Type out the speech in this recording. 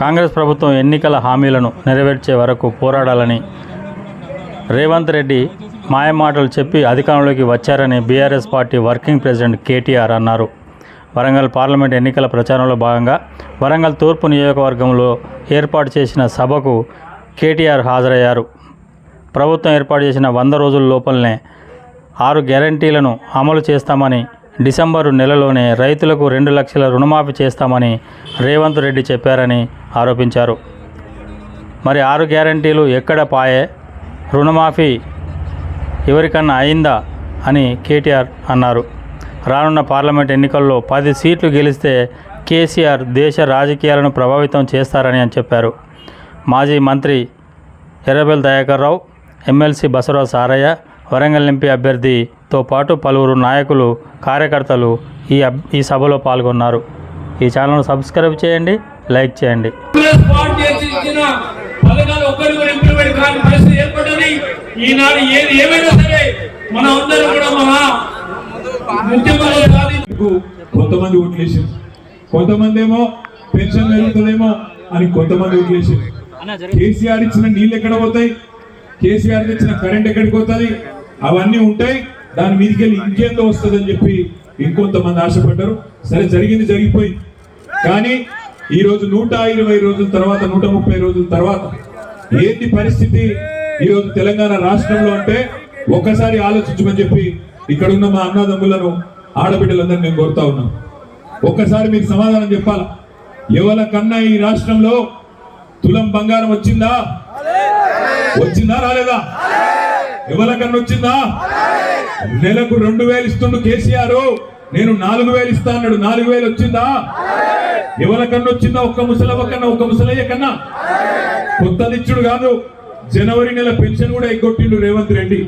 కాంగ్రెస్ ప్రభుత్వం ఎన్నికల హామీలను నెరవేర్చే వరకు పోరాడాలని రేవంత్ రెడ్డి మాయమాటలు చెప్పి అధికారంలోకి వచ్చారని BRS party working president KTR అన్నారు. వరంగల్ పార్లమెంట్ ఎన్నికల ప్రచారంలో భాగంగా వరంగల్ తూర్పు నియోజకవర్గంలో ఏర్పాటు చేసిన సభకు కేటీఆర్ హాజరయ్యారు. ప్రభుత్వం ఏర్పాటు చేసిన వంద రోజుల లోపలనే ఆరు గ్యారంటీలను అమలు చేస్తామని డిసెంబరు నెలలోనే రైతులకు రెండు లక్షల రుణమాఫీ చేస్తామని రేవంత్ రెడ్డి చెప్పారని ఆరోపించారు. మరి ఆరు గ్యారంటీలు ఎక్కడ పాయే? రుణమాఫీ ఎవరికన్నా అయిందా? అని కేటీఆర్ అన్నారు. రానున్న పార్లమెంట్ ఎన్నికల్లో పది సీట్లు గెలిస్తే కేసీఆర్ దేశ రాజకీయాలను ప్రభావితం చేస్తారని అని చెప్పారు. మాజీ మంత్రి ఎర్రబెల్ దయాకర్ రావు ఎమ్మెల్సీ బసవరాజు సారయ్య వరంగల్ ఎంపీ అభ్యర్థితో పాటు పలువురు నాయకులు కార్యకర్తలు ఈ ఈ సభలో పాల్గొన్నారు. ఈ ఛానల్ను సబ్స్క్రైబ్ చేయండి లైక్ చేయండి. ఇచ్చిన ఈనాడు ఏది ఏమైనా సరే మన అందరం కూడా మహా కొంతమంది ఓట్లేసారు కొంతమంది ఏమో పెన్షన్ పెరుగుతుందేమో అని కొంతమంది ఓట్లేసారు కేసీఆర్ ఇచ్చిన నీళ్ళు ఎక్కడ పోతాయి? కేసీఆర్ తెచ్చిన కరెంట్ ఎక్కడికి పోతుంది? అవన్నీ ఉంటాయి దాని మీదకి వెళ్ళి ఇంకేందో వస్తుందని చెప్పి ఇంకొంతమంది ఆశపడ్డారు. సరే జరిగింది జరిగిపోయి కానీ ఈరోజు నూట ఇరవై రోజుల తర్వాత నూట ముప్పై రోజుల తర్వాత ఏంటి పరిస్థితి? ఈ రోజు తెలంగాణ రాష్ట్రంలో అంటే ఒక్కసారి ఆలోచించమని చెప్పి ఇక్కడ ఉన్న మా అన్నదమ్ములను ఆడబిడ్డలందరినీ మేము కోరుతా ఉన్నాం. ఒక్కసారి మీకు సమాధానం చెప్పాలా? ఎవరి కన్నా ఈ రాష్ట్రంలో తులం బంగారం వచ్చిందా? వచ్చిందా రాలేదా? ఎవరికన్నా వచ్చిందా? నెలకు రెండు వేలు ఇస్తుండు కేసీఆర్. నేను నాలుగు వేలు ఇస్తా అన్నాడు. నాలుగు వేలు వచ్చిందా? ఎవరికన్నా వచ్చిందా? ఒక్క ముసలవ్వ కన్నా ఒక్క ముసలయ్య కన్నా? కొత్తది ఇచ్చుడు కాదు. జనవరి నెల పెన్షన్ కూడా ఎగ్గొట్టిండు రేవంత్ రెడ్డి.